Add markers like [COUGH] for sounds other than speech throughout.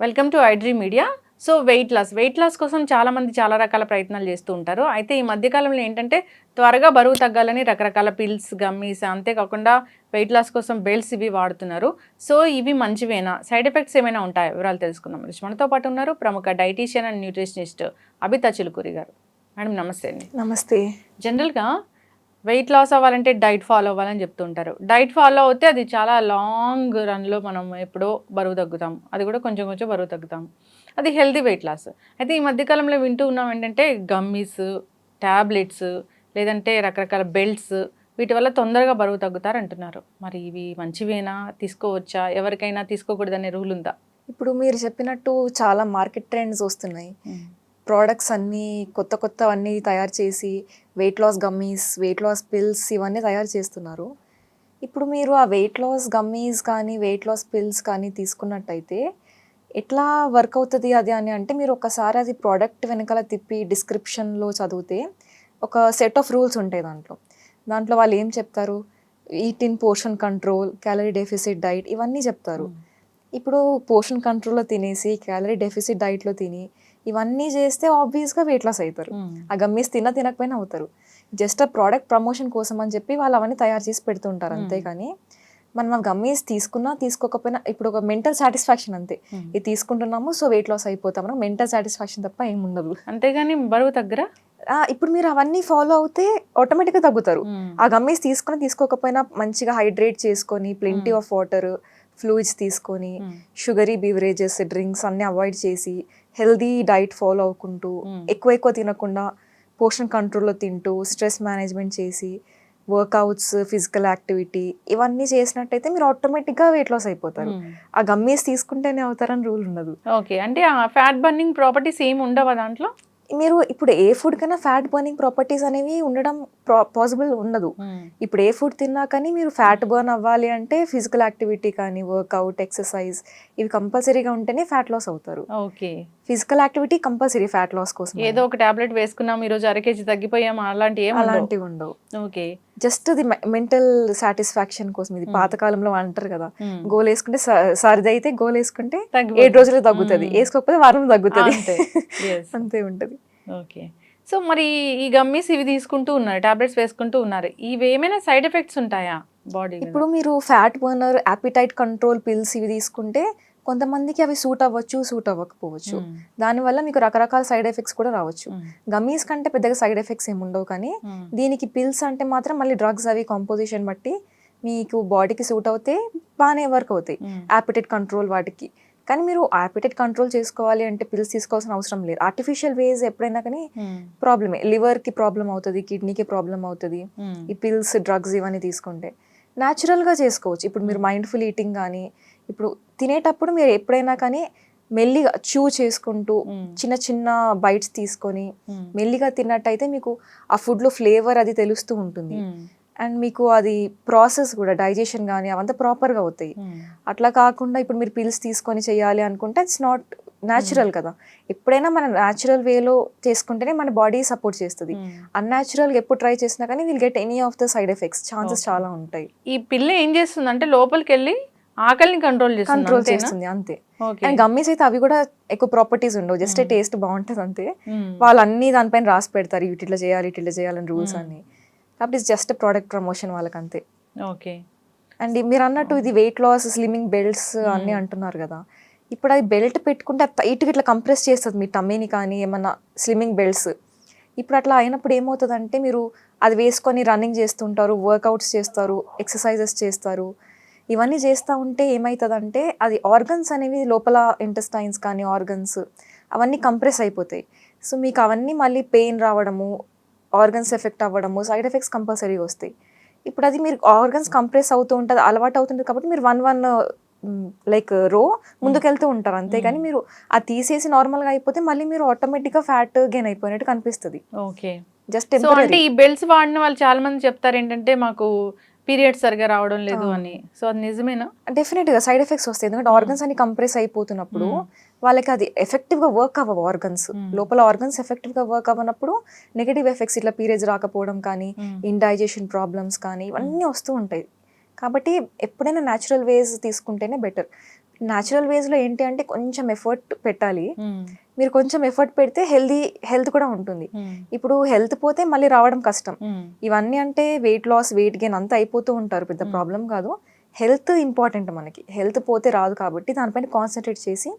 Welcome to iDream media. So weight loss. Weight loss కోసం చాలా మంది చాలా రకాల ప్రయత్నాలు చేస్తూ ఉంటారు. అయితే ఈ మధ్యకాలంలో ఏంటంటే త్వరగా బరువు తగ్గాలని రకరకాల పిల్స్ గమ్మీస్ అంతేకాకుండా వెయిట్ లాస్ కోసం బెల్ట్స్ ఇవి వాడుతున్నారు. సో ఇవి మంచివేనా? సైడ్ ఎఫెక్ట్స్ ఏమైనా ఉంటాయా? వివరాలు తెలుసుకుందాం. మరి మనతో పాటు ఉన్నారు ప్రముఖ dietitian and nutritionist Abhita Chilukuri గారు. మేడం నమస్తే అండి. నమస్తే. జనరల్గా వెయిట్ లాస్ అవ్వాలంటే డైట్ ఫాలో అవ్వాలని చెప్తుంటారు. డైట్ ఫాలో అవుతే అది చాలా లాంగ్ రన్లో మనం ఎప్పుడో బరువు తగ్గుతాం. అది కూడా కొంచెం కొంచెం బరువు తగ్గుతాం. అది హెల్తీ వెయిట్ లాస్. అయితే ఈ మధ్యకాలంలో వింటూ ఉన్నాం ఏంటంటే గమ్మీస్ ట్యాబ్లెట్స్ లేదంటే రకరకాల బెల్ట్స్ వీటి వల్ల తొందరగా బరువు తగ్గుతారు అంటున్నారు. మరి ఇవి మంచివేనా? తీసుకోవచ్చా? ఎవరికైనా తీసుకోకూడదనే రూల్ ఉందా? ఇప్పుడు మీరు చెప్పినట్టు చాలా మార్కెట్ ట్రెండ్స్ వస్తున్నాయి. ప్రోడక్ట్స్ అన్నీ కొత్త కొత్త అన్నీ తయారు చేసి weight loss gummies weight loss pills ఇవన్నీ తయారు చేస్తున్నారు. ఇప్పుడు మీరు ఆ వెయిట్ లాస్ గమ్మీస్ కానీ వెయిట్ లాస్ పిల్స్ కానీ తీసుకున్నట్టయితే ఎట్లా వర్క్ అవుతుంది అది అని అంటే మీరు ఒకసారి అది ప్రోడక్ట్ వెనకాల తిప్పి డిస్క్రిప్షన్లో చదివితే ఒక సెట్ ఆఫ్ రూల్స్ ఉంటాయి దాంట్లో. దాంట్లో వాళ్ళు ఏం చెప్తారు? Eat in portion control calorie deficit diet ఇవన్నీ చెప్తారు. ఇప్పుడు పోర్షన్ కంట్రోల్లో తినేసి క్యాలరీ డెఫిసిట్ డైట్లో తిని ఇవన్నీ చేస్తే ఆబ్వియస్గా వెయిట్ లాస్ అవుతారు ఆ గమ్మీస్ తిన్నా తినకపోయినా అవుతారు. జస్ట్ ఆ ప్రోడక్ట్ ప్రమోషన్ కోసం అని చెప్పి వాళ్ళు అవన్నీ తయారు చేసి పెడుతుంటారు Hmm. అంతేగాని మనం ఆ గమ్మీస్ తీసుకున్నా తీసుకోకపోయినా ఇప్పుడు ఒక మెంటల్ సాటిస్ఫాక్షన్ అంతే. ఇది తీసుకుంటున్నాము సో వెయిట్ లాస్ అయిపోతాము మెంటల్ సాటిస్ఫాక్షన్ తప్ప ఏం ఉండదు. అంతేగాని బరువు తగ్గరా? ఆ, ఇప్పుడు మీరు అవన్నీ ఫాలో అవుతే ఆటోమేటిక్గా తగ్గుతారు. ఆ గమ్మీస్ తీసుకొని తీసుకోకపోయినా మంచిగా హైడ్రేట్ చేసుకొని plenty Hmm. Of water fluids తీసుకొని షుగరీ బీవరేజెస్ డ్రింక్స్ అన్ని అవాయిడ్ చేసి హెల్దీ డైట్ ఫాలో అవ్వకుంటూ Hmm. ఎక్కువ ఎక్కువ తినకుండా పోర్షన్ కంట్రోల్లో తింటూ స్ట్రెస్ మేనేజ్మెంట్ చేసి వర్కౌట్స్ ఫిజికల్ యాక్టివిటీ ఇవన్నీ చేసినట్టయితే మీరు ఆటోమేటిక్గా వెయిట్ లాస్ అయిపోతారు. ఆ గమ్మీస్ తీసుకుంటేనే అవుతారని రూల్ ఉండదు. ఓకే. అంటే ఆ ఫ్యాట్ బర్నింగ్ ప్రాపర్టీస్ ఏమి ఉండవా దాంట్లో? మీరు ఇప్పుడు ఏ ఫుడ్ కన్నా ఫ్యాట్ బర్నింగ్ ప్రాపర్టీస్ అనేవి ఉండడం పాసిబుల్ ఉండదు. ఇప్పుడు ఏ ఫుడ్ తిన్నా కానీ మీరు ఫ్యాట్ బర్న్ అవ్వాలి అంటే ఫిజికల్ యాక్టివిటీ కానీ వర్కౌట్ ఎక్సర్సైజ్ ఇవి కంపల్సరీగా ఉంటేనే ఫ్యాట్ లాస్ అవుతారు. Okay. Physical activity compulsory fat loss కోసం ఏదో ఒక టాబ్లెట్ వేసుకున్నాం ఈ రోజు అర కేజీ తగ్గిపోయాం అలాంటి ఏం అలాంటి అలాంటివి ఉండవు. ఓకే. జస్ట్ అది మెంటల్ సాటిస్ఫాక్షన్ కోసం ఇది Hmm. పాతకాలంలో అంటారు కదా గోల్ వేసుకుంటే స- సరిది అయితే గోల్ వేసుకుంటే. ఏడు రోజులు తగ్గుతుంది. Hmm. వేసుకోకపోతే వారం తగ్గుతుంది. అంతే. ఉంటది. ఓకే. సో మరి ఈ గమ్మీస్ ఇవి తీసుకుంటూ ఉన్నారు టాబ్లెట్స్ వేసుకుంటూ ఉన్నారు. ఇవి ఏమైనా సైడ్ ఎఫెక్ట్స్ ఉంటాయా బాడీ ఇప్పుడు మీరు fat burner appetite control pills ఇవి తీసుకుంటే కొంతమందికి అవి సూట్ అవ్వచ్చు సూట్ అవ్వకపోవచ్చు. దానివల్ల మీకు రకరకాల సైడ్ ఎఫెక్ట్స్ కూడా రావచ్చు. గమ్మీస్ కంటే పెద్దగా సైడ్ ఎఫెక్ట్స్ ఏమి ఉండవు కానీ దీనికి పిల్స్ అంటే మాత్రం మళ్ళీ డ్రగ్స్ అవి కాంపోజిషన్ బట్టి మీకు బాడీకి సూట్ అవుతే బాగానే వర్క్ అవుతాయి. యాపిటైట్ కంట్రోల్ వాటికి. కానీ మీరు యాపిటైట్ కంట్రోల్ చేసుకోవాలి అంటే పిల్స్ తీసుకోవాల్సిన అవసరం లేదు. ఆర్టిఫిషియల్ వేస్ ఎప్పుడైనా కానీ ప్రాబ్లమే లివర్కి ప్రాబ్లం అవుతుంది కిడ్నీకి ప్రాబ్లం అవుతుంది. ఈ పిల్స్ డ్రగ్స్ ఇవన్నీ తీసుకుంటే న్యాచురల్గా చేసుకోవచ్చు. ఇప్పుడు మీరు మైండ్ఫుల్ ఈటింగ్ కానీ ఇప్పుడు తినేటప్పుడు మీరు ఎప్పుడైనా కానీ మెల్లిగా చూ చేసుకుంటూ చిన్న చిన్న బైట్స్ తీసుకొని మెల్లిగా తిన్నట్టయితే మీకు ఆ ఫుడ్లో ఫ్లేవర్ అది తెలుస్తూ ఉంటుంది. అండ్ మీకు అది ప్రాసెస్ కూడా డైజెషన్ కానీ అవంతా ప్రాపర్గా అవుతాయి. అట్లా కాకుండా ఇప్పుడు మీరు పిల్స్ తీసుకొని చేయాలి అనుకుంటే ఇట్స్ నాట్ న్యాచురల్ కదా. ఎప్పుడైనా మన న్యాచురల్ వేలో చేసుకుంటేనే మన బాడీ సపోర్ట్ చేస్తుంది. అన్యాచురల్గా ఎప్పుడు ట్రై చేసినా కానీ will get any of the side effects chances. చాలా ఉంటాయి. ఈ పిల్ల ఏం చేస్తుంది అంటే లోపలికి వెళ్ళి ఆకలిని కంట్రోల్ చేస్తుంది కంట్రోల్? చేస్తుంది అంతే. అండ్ గమ్మీస్ అయితే అవి కూడా ఎక్కువ ప్రాపర్టీస్ ఉండవు. Just Hmm. టేస్ట్ బాగుంటుంది అంతే. మ్మ్. వాళ్ళు అన్ని దానిపైన రాసి పెడతారు. ఇట్లా చేయాలి ఇట్లా చేయాలని రూల్స్ Hmm. అన్ని. కాబట్టి జస్ట్ ప్రొడక్ట్ ప్రమోషన్ వాళ్ళకి అంతే ఓకే అండ్ మీరు అన్నట్టు ఇది వెయిట్ లాస్ స్లిమ్మింగ్ బెల్ట్స్ అన్ని Hmm. అంటున్నారు కదా. ఇప్పుడు అది బెల్ట్ పెట్టుకుంటే టైట్గా ఇట్లా కంప్రెస్ చేస్తుంది. మీ టమ్మీని కానీ ఏమన్నా స్లిమ్మింగ్ బెల్ట్స్ ఇప్పుడు అట్లా అయినప్పుడు ఏమవుతుందంటే మీరు అది వేసుకొని రన్నింగ్ చేస్తుంటారు వర్కౌట్స్ చేస్తారు ఎక్సర్సైజెస్ చేస్తారు. ఇవన్నీ చేస్తూ ఉంటే ఏమవుతుందంటే అది ఆర్గన్స్ అనేవి లోపల ఇంటెస్టైన్స్ కానీ ఆర్గన్స్ అవన్నీ కంప్రెస్ అయిపోతాయి. సో మీకు అవన్నీ మళ్ళీ పెయిన్ రావడము ఆర్గన్స్ ఎఫెక్ట్ అవ్వడము సైడ్ ఎఫెక్ట్స్ కంపల్సరీ వస్తాయి. ఇప్పుడు అది మీరు ఆర్గన్స్ కంప్రెస్ అవుతూ ఉంటుంది అలవాటు అవుతుంది కాబట్టి మీరు వన్ వన్ లైక్ రో ముందుకెళ్తూ ఉంటారు. అంతేగాని. మీరు అది తీసేసి నార్మల్గా అయిపోతే మళ్ళీ మీరు ఆటోమేటిక్గా ఫ్యాట్ గెయిన్ అయిపోయినట్టు కనిపిస్తుంది. ఓకే. జస్ట్ అంటే ఈ బెల్ట్స్ వాడిన వాళ్ళు చాలా మంది చెప్తారు ఏంటంటే మాకు పీరియడ్స్ సరిగా రావడం లేదు. అని. సో అది నిజమేనా? డెఫినెట్గా సైడ్ ఎఫెక్ట్స్ వస్తాయి ఎందుకంటే ఆర్గన్స్ అన్ని కంప్రెస్ అయిపోతున్నప్పుడు వాళ్ళకి అది ఎఫెక్టివ్గా వర్క్ అవ్వవు ఆర్గన్స్ Mm. లోపల ఆర్గన్స్ ఎఫెక్టివ్గా వర్క్ అవ్వనప్పుడు నెగటివ్ ఎఫెక్ట్స్ ఇట్లా పీరియడ్స్ రాకపోవడం కానీ ఇండైజెషన్ ప్రాబ్లమ్స్ కానీ ఇవన్నీ వస్తూ ఉంటాయి. కాబట్టి ఎప్పుడైనా న్యాచురల్ వేస్ తీసుకుంటేనే బెటర్ న్యాచురల్ వేస్లో ఏంటి అంటే కొంచెం ఎఫర్ట్ పెట్టాలి. ఉమ్, మీరు కొంచెం ఎఫర్ట్ పెడితే హెల్దీ హెల్త్ కూడా ఉంటుంది. ఉమ్, ఇప్పుడు హెల్త్ పోతే మళ్ళీ రావడం కష్టం. ఉమ్, ఇవన్నీ అంటే వెయిట్ లాస్ వెయిట్ గెయిన్ అంతా అయిపోతూ ఉంటారు. పెద్ద Hmm. ప్రాబ్లం కాదు. హెల్త్ ఇంపార్టెంట్ మనకి. హెల్త్ పోతే రాదు కాబట్టి దానిపైన కాన్సన్ట్రేట్ చేసి.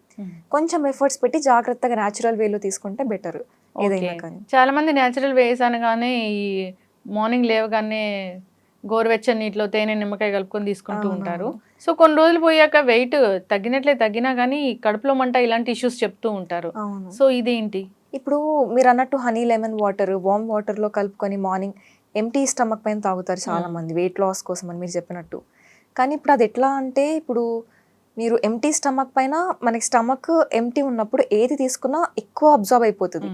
కొంచెం ఎఫర్ట్స్ పెట్టి జాగ్రత్తగా న్యాచురల్ వేలో తీసుకుంటే బెటర్ ఏదైనా. కానీ. చాలా మంది న్యాచురల్ వేస్ అనగానే ఈ మార్నింగ్ లేవగానే గోరువెచ్చని నీటిలో తేనె నిమ్మకాయ కలుపుకొని తీసుకుంటూ ఉంటారు. సో కొన్ని రోజులు పోయాక వెయిట్ తగ్గినట్లే తగ్గినా కానీ కడుపులో మంట ఇలాంటి ఇష్యూస్ చెప్తూ ఉంటారు. సో ఇదేంటి? ఇప్పుడు మీరు అన్నట్టు హనీ లెమన్ వాటర్ వామ్ వాటర్లో కలుపుకొని మార్నింగ్ ఎంటీ స్టమక్ పైన తాగుతారు చాలా. మంది వెయిట్ లాస్ కోసం అని మీరు చెప్పినట్టు. కానీ ఇప్పుడు అది ఎట్లా అంటే ఇప్పుడు మీరు ఎంటీ స్టమక్ పైన మనకి స్టమక్ ఎంటీ ఉన్నప్పుడు ఏది తీసుకున్నా ఎక్కువ అబ్జర్వ్ అయిపోతుంది.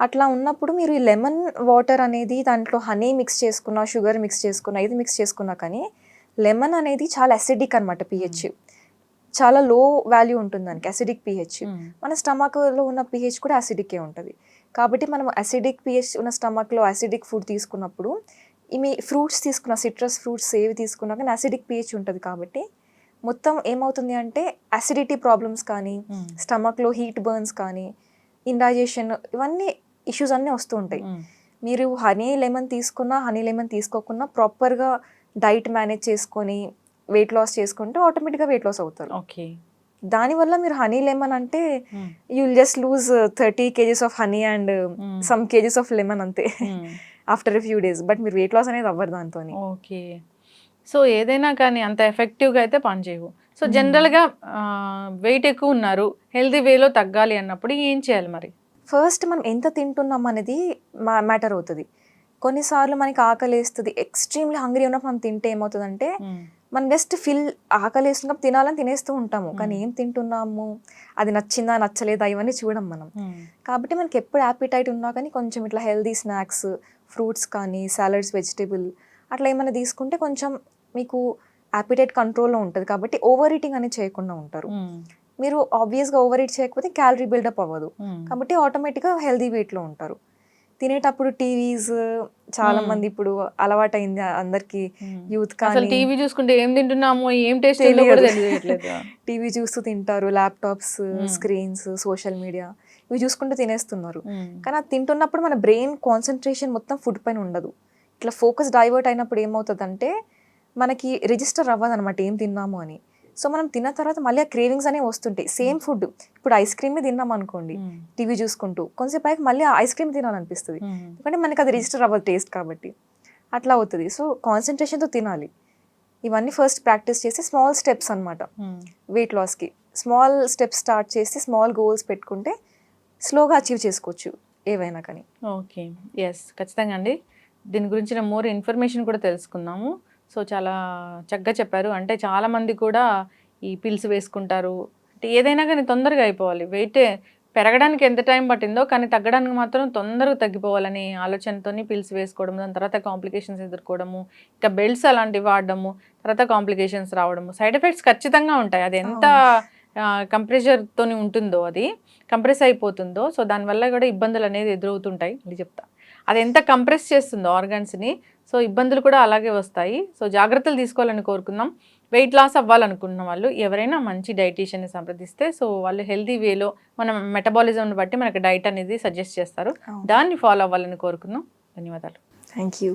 అట్లా ఉన్నప్పుడు మీరు ఈ లెమన్ వాటర్ అనేది దాంట్లో హనీ మిక్స్ చేసుకున్నా షుగర్ మిక్స్ చేసుకున్నా ఇది మిక్స్ చేసుకున్నా కానీ లెమన్ అనేది చాలా అసిడిక్ అనమాట పిహెచ్ చాలా లో వాల్యూ ఉంటుంది దానికి అసిడిక్ పిహెచ్ మన స్టమక్లో ఉన్న పిహెచ్ కూడా అసిడికే ఉంటుంది. కాబట్టి మనం అసిడిక్ పిహెచ్ ఉన్న స్టమక్లో అసిడిక్ ఫుడ్ తీసుకున్నప్పుడు ఇవి ఫ్రూట్స్ తీసుకున్న సిట్రస్ ఫ్రూట్స్ ఏవి తీసుకున్నా కానీ అసిడిక్ పిహెచ్ ఉంటుంది కాబట్టి మొత్తం ఏమవుతుంది అంటే అసిడిటీ ప్రాబ్లమ్స్ కానీ స్టమక్లో హీట్ బర్న్స్ కానీ ఇండైజెషన్ ఇవన్నీ ఇష్యూస్ అన్నీ వస్తూ ఉంటాయి. మీరు హనీ లెమన్ తీసుకున్నా హనీ లెమన్ తీసుకోకున్నా ప్రాపర్గా డైట్ మేనేజ్ చేసుకొని వెయిట్ లాస్ చేసుకుంటే ఆటోమేటిక్గా వెయిట్ లాస్ అవుతారు. ఓకే. దానివల్ల మీరు హనీ లెమన్ అంటే you will just lose thirty kgs of honey and some kgs of lemon అంతే. After a few days but మీరు వెయిట్ లాస్ అనేది అవ్వరు దాంతో ఓకే. సో ఏదైనా కానీ అంత ఎఫెక్టివ్గా అయితే పనిచేయవు సో. జనరల్గా వెయిట్ ఎక్కువ ఉన్నారు. హెల్తీ వేలో తగ్గాలి అన్నప్పుడు ఏం చేయాలి మరి? ఫస్ట్ మనం ఎంత తింటున్నాం అనేది మ్యాటర్ అవుతుంది కొన్నిసార్లు మనకి ఆకలి వేస్తుంది ఎక్స్ట్రీమ్లీ హంగ్రీ ఉన్నప్పుడు మనం తింటే ఏమవుతుందంటే. మనం జస్ట్ ఫిల్ ఆకలి వేస్తున్నప్పుడు తినాలని తినేస్తూ ఉంటాము కానీ. ఏం తింటున్నాము అది నచ్చిందా నచ్చలేదా ఇవన్నీ చూడం మనం. కాబట్టి మనకి ఎప్పుడు యాపిటైట్ ఉన్నా కానీ కొంచెం ఇట్లా హెల్దీ స్నాక్స్ ఫ్రూట్స్ కానీ సాలడ్స్ వెజిటేబుల్ అట్లా ఏమైనా తీసుకుంటే కొంచెం మీకు యాపిటైట్ కంట్రోల్లో ఉంటుంది కాబట్టి ఓవర్ ఈటింగ్ అనేది చేయకుండా ఉంటారు. మీరు ఆబ్వియస్గా ఓవర్ ఈట్ చేయకపోతే క్యాలరీ బిల్డప్ అవ్వదు మ్మ్. కాబట్టి ఆటోమేటిక్గా హెల్దీ వెయిట్లో ఉంటారు తినేటప్పుడు టీవీస్ చాలా Hmm. మంది ఇప్పుడు అలవాటైంది అందరికి మ్మ్. యూత్ అసలు కానీ టీవీ చూసుకుంటే ఏం తింటున్నామో ఏం టేస్ట్ టీవీ [LAUGHS] చూస్తూ తింటారు laptops Hmm. Screens social media ఇవి చూసుకుంటూ తినేస్తున్నారు. కానీ అది తింటున్నప్పుడు మన బ్రెయిన్ కాన్సన్ట్రేషన్ మొత్తం ఫుడ్ పైన ఉండదు ఇట్లా ఫోకస్ డైవర్ట్ అయినప్పుడు ఏమవుతుందంటే మనకి రిజిస్టర్ అవ్వదు అనమాట ఏం తిన్నాము అని సో మనం తిన్న తర్వాత మళ్ళీ ఆ క్రేవింగ్స్ అనేవి వస్తుంటాయి. Same food. ఇప్పుడు ఐస్ క్రీమే తిన్నాం అనుకోండి మ్మ్. టీవీ చూసుకుంటూ కొంచెంసేపు పైకి మళ్ళీ ఐస్ క్రీమ్ తినాలనిపిస్తుంది. మ్మ్. ఎందుకంటే మనకి అది రిజిస్టర్ అవ్వదు టేస్ట్ కాబట్టి. అట్లా అవుతుంది. సో కాన్సన్ట్రేషన్తో తినాలి. ఇవన్నీ ఫస్ట్ ప్రాక్టీస్ చేసి స్మాల్ స్టెప్స్ అనమాట. వెయిట్ లాస్కి స్మాల్ స్టెప్స్ స్టార్ట్ చేసి స్మాల్ గోల్స్ పెట్టుకుంటే స్లోగా అచీవ్ చేసుకోవచ్చు ఏవైనా కానీ. ఓకే. ఎస్ ఖచ్చితంగా అండి. దీని గురించిన మోర్ ఇన్ఫర్మేషన్ కూడా తెలుసుకుందాము. సో చాలా చక్కగా చెప్పారు. అంటే చాలా మంది కూడా ఈ పిల్స్ వేసుకుంటారు. అంటే ఏదైనా కానీ తొందరగా అయిపోవాలి. వెయిట్ పెరగడానికి ఎంత టైం పట్టిందో కానీ తగ్గడానికి మాత్రం తొందరగా తగ్గిపోవాలని ఆలోచనతోని పిల్స్ వేసుకోవడం దాని తర్వాత కాంప్లికేషన్స్ ఎదుర్కోవడము ఇంకా బెల్ట్స్ అలాంటివి వాడడము తర్వాత కాంప్లికేషన్స్ రావడము. సైడ్ ఎఫెక్ట్స్ ఖచ్చితంగా ఉంటాయి. అది ఎంత కంప్రెషర్తోని ఉంటుందో అది కంప్రెస్ అయిపోతుందో. సో దానివల్ల కూడా ఇబ్బందులు అనేది ఎదురవుతుంటాయి. ఇది చెప్తా. అది ఎంత కంప్రెస్ చేస్తుందో ఆర్గన్స్ని సో ఇబ్బందులు కూడా అలాగే వస్తాయి. సో జాగ్రత్తలు తీసుకోవాలని కోరుకుందాం. వెయిట్ లాస్ అవ్వాలనుకున్న వాళ్ళు ఎవరైనా మంచి డైటీషియన్ని సంప్రదిస్తే సో వాళ్ళు హెల్తీ వేలో మన మెటబాలిజంని బట్టి మనకి డైట్ అనేది సజెస్ట్ చేస్తారు. దాన్ని ఫాలో అవ్వాలని కోరుకుందాం. ధన్యవాదాలు. Thank you